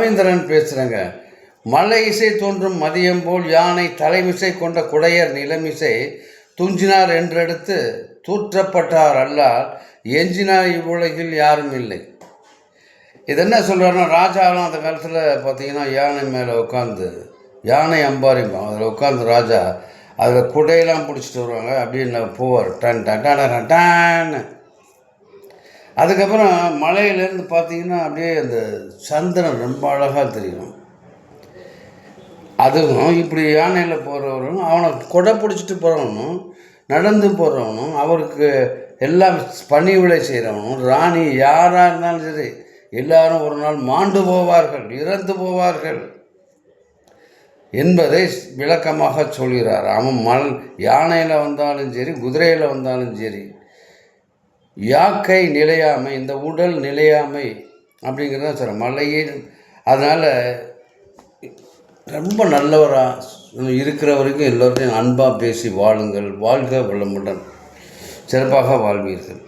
ரவீந்திரன் பேசுகிறேங்க மலை இசை தோன்றும் மதியம் போல் யானை தலைமிசை கொண்ட குடையர் நிலமிசை துஞ்சினார் என்றெடுத்து தூற்றப்பட்டார் அல்லால் எஞ்சினார் இவ்வுலகில் யாரும் இல்லை. இது என்ன சொல்கிறாருன்னா ராஜாலாம் அந்த காலத்தில் பார்த்தீங்கன்னா யானை மேலே உட்காந்து யானை அம்பாரிப்பான் அதில் உட்காந்து ராஜா அதில் குடையெல்லாம் பிடிச்சிட்டு வருவாங்க. அப்படின்னு போவார். டன் டன் டன் டன் டான்னு அதுக்கப்புறம் மலையிலேருந்து பார்த்தீங்கன்னா அப்படியே அந்த சந்திரன் ரொம்ப அழகாக தெரியும். அதுவும் இப்படி யானையில் போகிறவரும் அவனை கொடை பிடிச்சிட்டு போகிறவனும் நடந்து போகிறவனும் அவருக்கு எல்லாம் பணி விலை செய்கிறவனும் ராணி யாராக இருந்தாலும் சரி எல்லாரும் ஒரு நாள் மாண்டு போவார்கள் இறந்து போவார்கள் என்பதை விளக்கமாக சொல்கிறார். அவன் மல் யானையில் வந்தாலும் சரி குதிரையில் வந்தாலும் சரி யாக்கை நிலையாமை இந்த உடல் நிலையாமை அப்படிங்கிறது தான் சார் மலையில் அதனால் ரொம்ப நல்லவராக இருக்கிற வரைக்கும் எல்லோருக்கும் அன்பாக பேசி வாழுங்கள். வாழ்க வளமுடன். சிறப்பாக வாழ்வீர்கள்.